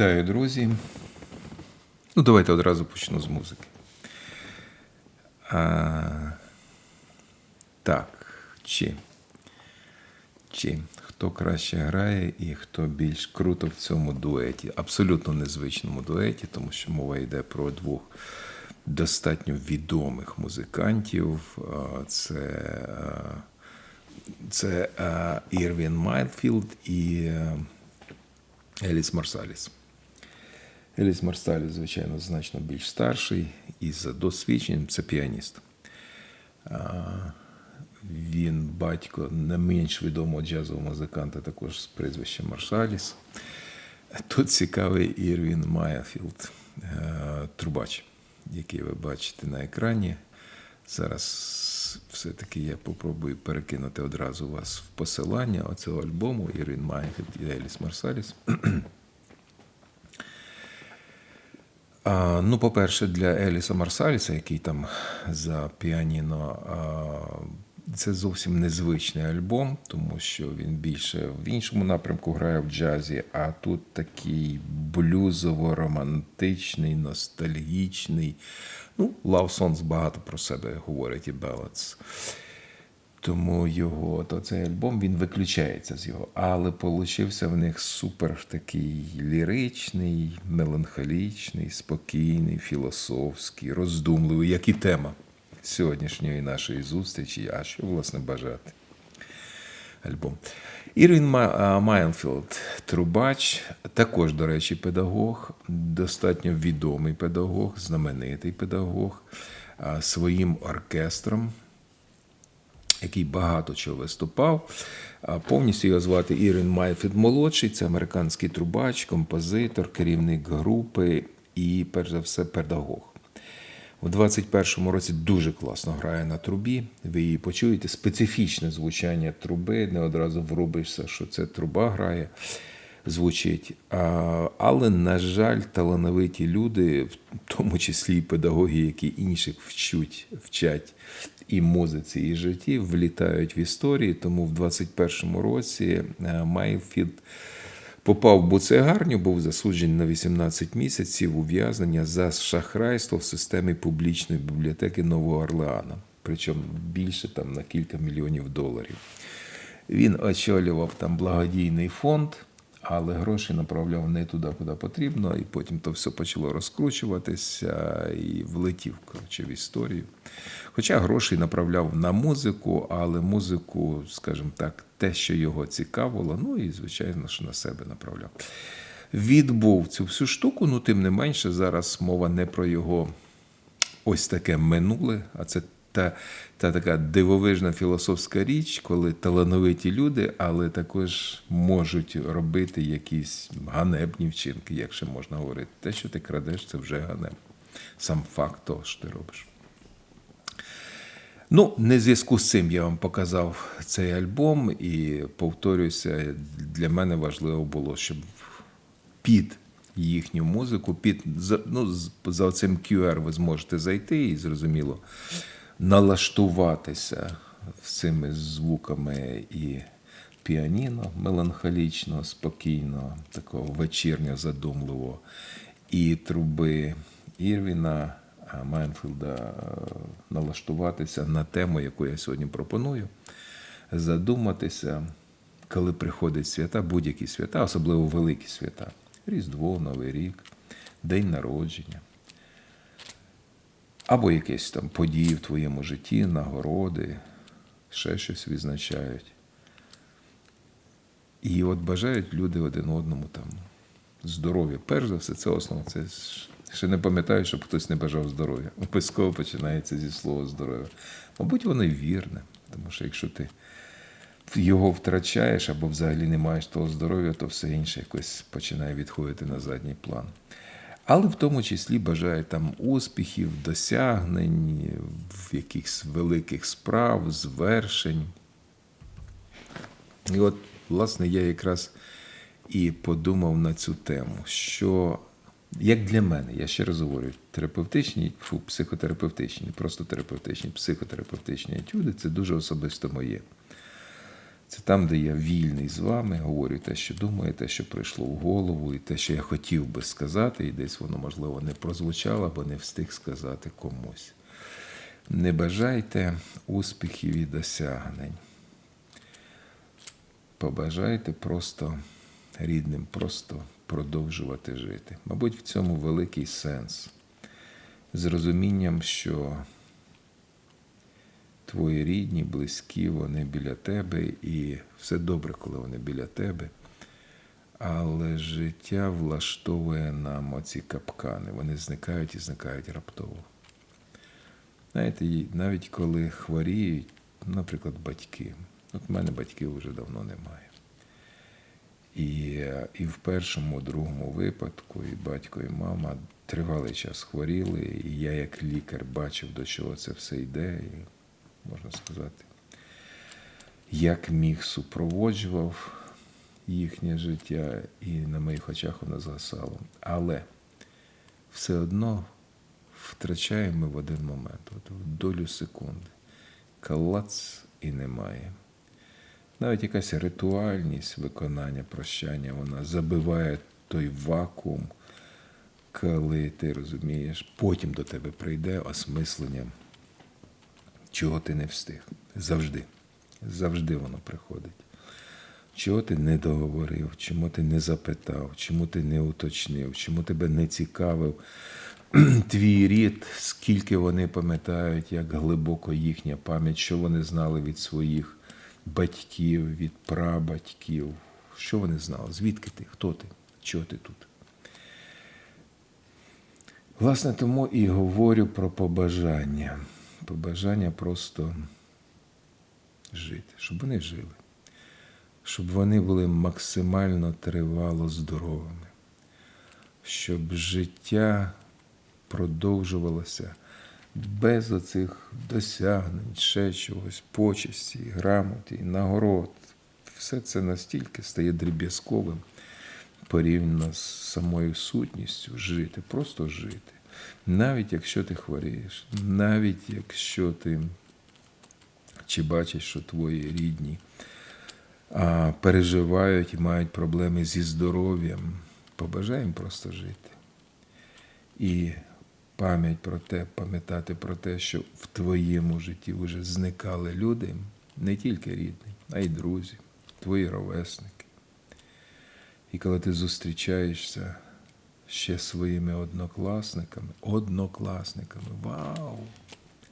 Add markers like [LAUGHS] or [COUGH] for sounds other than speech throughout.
Вітаю, друзі. Ну, давайте одразу почну з музики. А, так, чи, чи хто краще грає і хто більш круто в цьому дуеті? Абсолютно незвичному дуеті, тому що мова йде про двох достатньо відомих музикантів. Це, це Ірвін Майлфілд і. Еліс Марсаліс. Еліс Марсаліс, звичайно, значно більш старший і за досвідченням це піаніст. Він батько не менш відомого джазового музиканта, також з прізвищем Маршаліс. Тут цікавий Ірвін Майафілд, е, трубач, який ви бачите на екрані. Зараз все-таки я попробую перекинути одразу вас в посилання оцього альбому Ірин Майфілд і Еліс Марсаліс. А, ну, по-перше, для Еліса Марсаліса, який там за піаніно, а, це зовсім незвичний альбом, тому що він більше в іншому напрямку грає в джазі, а тут такий блюзово-романтичний, ностальгічний. Ну, Love Songs багато про себе говорять і Ballads. Тому його, то цей альбом він виключається з його, але получився в них супер такий ліричний, меланхолічний, спокійний, філософський, роздумливий, як і тема сьогоднішньої нашої зустрічі. А що, власне, бажати? Альбом. Ірвін Майнфілд, трубач, також, до речі, педагог, достатньо відомий педагог, знаменитий педагог своїм оркестром який багато чого виступав. Повністю його звати Ірин Майфід молодший, це американський трубач, композитор, керівник групи і, перш за все, педагог. У 21-му році дуже класно грає на трубі. Ви її почуєте. Специфічне звучання труби, не одразу врубишся, що це труба грає, звучить. Але, на жаль, талановиті люди, в тому числі і педагоги, які інших вчуть, вчать і музиці, і житті, влітають в історії. Тому в 21-му році Майфілд попав в буцегарню, був засуджений на 18 місяців ув'язнення за шахрайство в системі публічної бібліотеки Нового Орлеана. Причому більше там на кілька мільйонів доларів. Він очолював там благодійний фонд, але гроші направляв не туди, куди потрібно, і потім то все почало розкручуватися і влетів коротше, в історію. Хоча гроші направляв на музику, але музику, скажімо так, те, що його цікавило, ну і, звичайно, що на себе направляв. Відбув цю всю штуку, ну тим не менше, зараз мова не про його ось таке минуле, а це та, та така дивовижна філософська річ, коли талановиті люди, але також можуть робити якісь ганебні вчинки, якщо можна говорити. Те, що ти крадеш, це вже ганеб. Сам факт того, що ти робиш. Ну, не в зв'язку з цим я вам показав цей альбом, і повторююся, для мене важливо було, щоб під їхню музику, під ну, за цим QR ви зможете зайти і зрозуміло налаштуватися цими звуками і піаніно меланхолічно, спокійно, такого вечірньо задумливого, і труби Ірвіна. Майнфілда налаштуватися на тему, яку я сьогодні пропоную, задуматися, коли приходять свята, будь-які свята, особливо великі свята. Різдво, Новий рік, День народження. Або якісь там події в твоєму житті, нагороди, ще щось відзначають. І от бажають люди один одному там здоров'я. Перш за все, це основа. Це ще не пам'ятаю, щоб хтось не бажав здоров'я. Обов'язково починається зі слова здоров'я. Мабуть, воно вірне, тому що якщо ти його втрачаєш або взагалі не маєш того здоров'я, то все інше якось починає відходити на задній план. Але в тому числі бажає там успіхів, досягнень, якихось великих справ, звершень. І от, власне, я якраз і подумав на цю тему, що як для мене, я ще раз говорю, терапевтичні, фу, психотерапевтичні, не просто терапевтичні, психотерапевтичні етюди це дуже особисто моє. Це там, де я вільний з вами, говорю те, що думаю, те, що прийшло в голову, і те, що я хотів би сказати, і десь воно, можливо, не прозвучало або не встиг сказати комусь. Не бажайте успіхів і досягнень. Побажайте просто рідним, просто продовжувати жити. Мабуть, в цьому великий сенс. З розумінням, що твої рідні, близькі, вони біля тебе, і все добре, коли вони біля тебе. Але життя влаштовує нам оці капкани. Вони зникають і зникають раптово. Знаєте, навіть коли хворіють, наприклад, батьки. От в мене батьків вже давно немає. І, і в першому, другому випадку, і батько, і мама тривалий час хворіли, і я, як лікар, бачив, до чого це все йде, і можна сказати, як міг супроводжував їхнє життя, і на моїх очах воно згасало. Але все одно втрачаємо в один момент, от в долю секунди. Калац і немає. Навіть якась ритуальність виконання прощання, вона забиває той вакуум, коли ти розумієш, потім до тебе прийде осмислення, чого ти не встиг. Завжди. Завжди воно приходить. Чого ти не договорив, чому ти не запитав, чому ти не уточнив, чому тебе не цікавив [CLEARS THROAT] твій рід, скільки вони пам'ятають, як глибоко їхня пам'ять, що вони знали від своїх батьків, від прабатьків, що вони знали, звідки ти, хто ти, чого ти тут. Власне, тому і говорю про побажання. Побажання просто жити, щоб вони жили, щоб вони були максимально тривало здоровими, щоб життя продовжувалося без оцих досягнень, ще чогось, почесті, грамоті, нагород. Все це настільки стає дріб'язковим порівняно з самою сутністю жити, просто жити. Навіть якщо ти хворієш, навіть якщо ти чи бачиш, що твої рідні а, переживають і мають проблеми зі здоров'ям, побажай їм просто жити. І пам'ять про те, пам'ятати про те, що в твоєму житті вже зникали люди, не тільки рідні, а й друзі, твої ровесники. І коли ти зустрічаєшся ще своїми однокласниками, однокласниками, вау!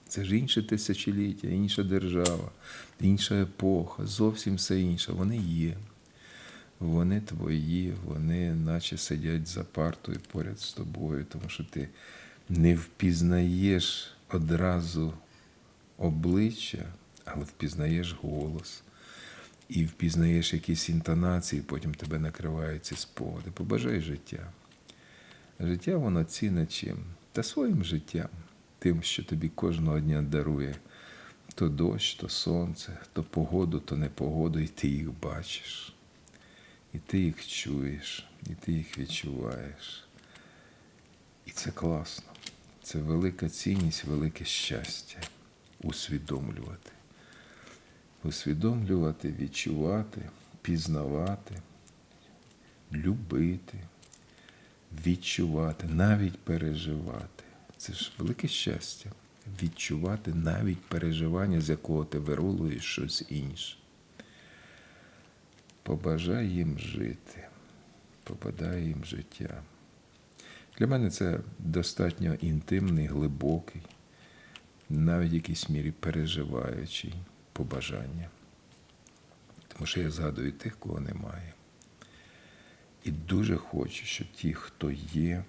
Це ж інше тисячоліття, інша держава, інша епоха, зовсім все інше. Вони є. Вони твої, вони наче сидять за партою поряд з тобою, тому що ти не впізнаєш одразу обличчя, але впізнаєш голос. І впізнаєш якісь інтонації, потім тебе накривають ці спогади. Побажай життя. Життя воно цінне чим? Та своїм життям, тим, що тобі кожного дня дарує то дощ, то сонце, то погоду, то непогоду, і ти їх бачиш. І ти їх чуєш, і ти їх відчуваєш. І це класно. Це велика цінність, велике щастя усвідомлювати. Усвідомлювати, відчувати, пізнавати, любити, відчувати, навіть переживати. Це ж велике щастя. Відчувати навіть переживання, з якого ти вирулуєш щось інше. Побажай їм жити, побадай їм життя. Для мене це достатньо інтимний, глибокий, навіть в якійсь мірі переживаючий побажання. Тому що я згадую тих, кого немає. І дуже хочу, щоб ті, хто є,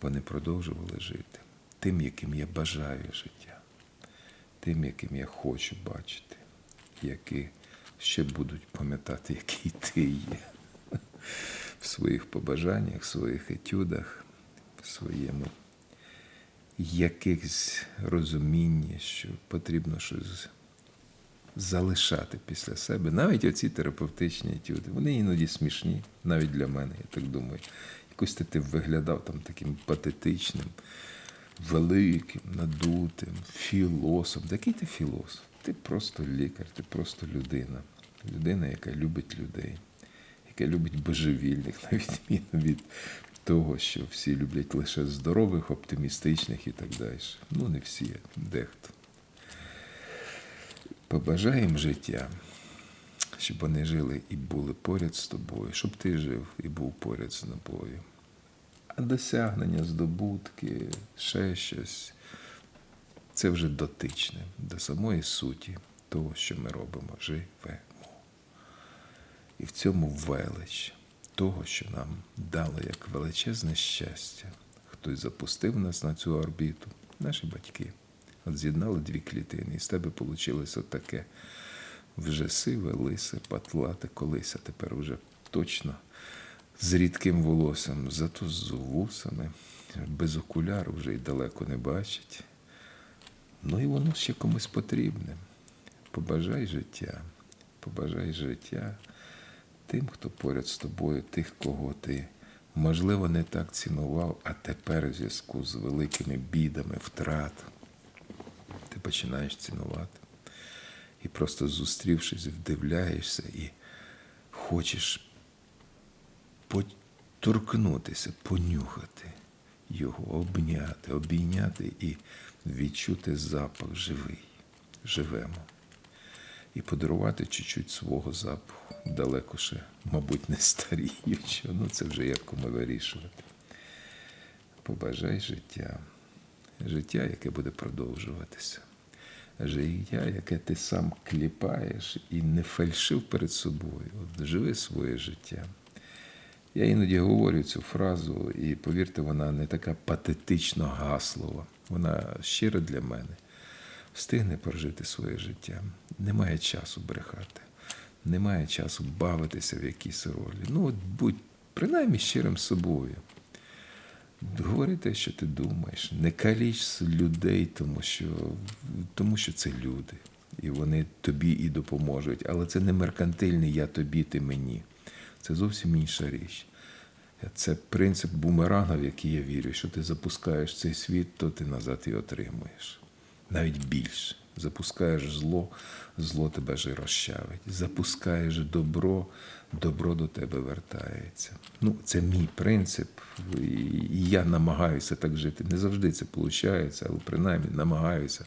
вони продовжували жити тим, яким я бажаю життя, тим, яким я хочу бачити, які ще будуть пам'ятати, який ти є. В своїх побажаннях, в своїх етюдах, в своєму якихось розумінні, що потрібно щось залишати після себе. Навіть оці терапевтичні етюди, вони іноді смішні, навіть для мене, я так думаю. Якось ти, ти виглядав там таким патетичним, великим, надутим, філософом. Який ти філософ? Ти просто лікар, ти просто людина. Людина, яка любить людей, яка любить божевільних, [LAUGHS] на відміну від того, що всі люблять лише здорових, оптимістичних і так далі. Ну, не всі, дехто. Побажаємо життя, щоб вони жили і були поряд з тобою, щоб ти жив і був поряд з тобою. А досягнення, здобутки, ще щось це вже дотичне до самої суті того, що ми робимо, живемо. І в цьому велич того, що нам дало як величезне щастя. Хтось запустив нас на цю орбіту, наші батьки. От з'єднали дві клітини, і з тебе вийшло таке вже сиве, лисе, патлате колись, а тепер вже точно з рідким волоссям, зато з вусами, без окуляру вже й далеко не бачить. Ну і воно ще комусь потрібне. Побажай життя, побажай життя тим, хто поряд з тобою, тих, кого ти, можливо, не так цінував, а тепер у зв'язку з великими бідами, втрат, ти починаєш цінувати. І просто зустрівшись, вдивляєшся і хочеш поторкнутися, понюхати його, обняти, обійняти і відчути запах живий. Живемо. І подарувати чуть-чуть свого запаху. Далеко ще, мабуть, не старіючи. Ну, це вже як кому вирішувати. Побажай життя. Життя, яке буде продовжуватися. Життя, яке ти сам кліпаєш і не фальшив перед собою. От живи своє життя. Я іноді говорю цю фразу, і повірте, вона не така патетично гаслова. Вона щира для мене. Встигне прожити своє життя. Немає часу брехати, немає часу бавитися в якійсь ролі. Ну, от будь принаймні щирим собою. Говори те, що ти думаєш. Не каліч людей, тому що, тому що це люди. І вони тобі і допоможуть. Але це не меркантильний я тобі, ти мені. Це зовсім інша річ. Це принцип бумеранга, в який я вірю. Що ти запускаєш цей світ, то ти назад і отримуєш. Навіть більше. Запускаєш зло, зло тебе ж і розчавить. Запускаєш добро, добро до тебе вертається. Ну, Це мій принцип, і я намагаюся так жити. Не завжди це виходить, але принаймні намагаюся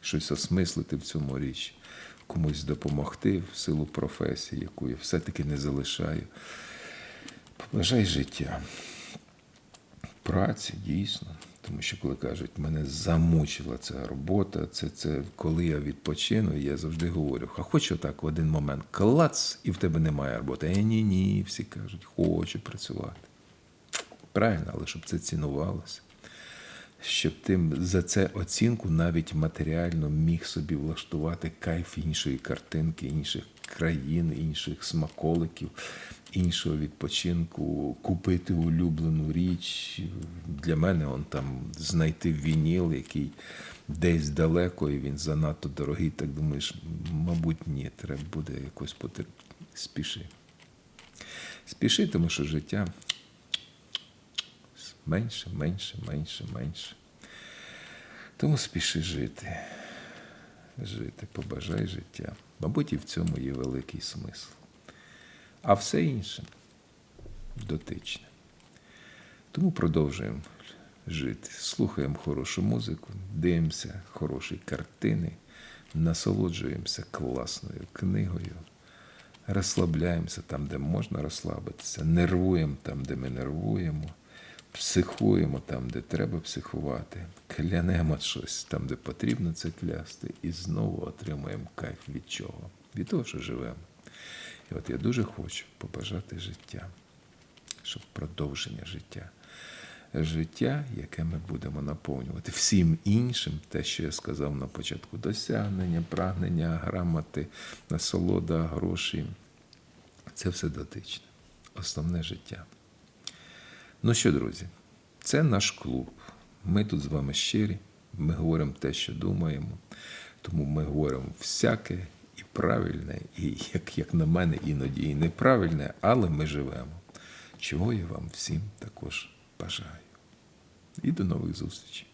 щось осмислити в цьому річ, комусь допомогти в силу професії, яку я все-таки не залишаю. Побажай життя, праці дійсно. Тому що, коли кажуть, мене замучила ця робота, це це коли я відпочину, я завжди говорю, а хочу так в один момент клац, і в тебе немає роботи. Е, ні, ні, всі кажуть, хочу працювати. Правильно, але щоб це цінувалося, щоб ти за це оцінку навіть матеріально міг собі влаштувати кайф іншої картинки, інших країн, інших смаколиків, іншого відпочинку, купити улюблену річ. Для мене он там знайти вініл, який десь далеко, і він занадто дорогий. Так думаєш, мабуть, ні, треба буде якось потер... спіши. Спіши, тому що життя менше, менше, менше, менше. Тому спіши жити. Жити, побажай життя. Мабуть, і в цьому є великий смисл. А все інше дотичне. Тому продовжуємо жити. Слухаємо хорошу музику, дивимося хороші картини, насолоджуємося класною книгою, розслабляємося там, де можна розслабитися, нервуємо там, де ми нервуємо, психуємо там, де треба психувати, клянемо щось там, де потрібно це клясти, і знову отримуємо кайф від чого? Від того, що живемо. І от я дуже хочу побажати життя, щоб продовження життя. Життя, яке ми будемо наповнювати всім іншим, те, що я сказав на початку, досягнення, прагнення, грамоти, насолода, гроші. Це все дотичне. Основне життя. Ну що, друзі, це наш клуб. Ми тут з вами щирі, ми говоримо те, що думаємо. Тому ми говоримо всяке і правильне, і, як, як на мене, іноді і неправильне, але ми живемо. Чого я вам всім також бажаю. І до нових зустрічей.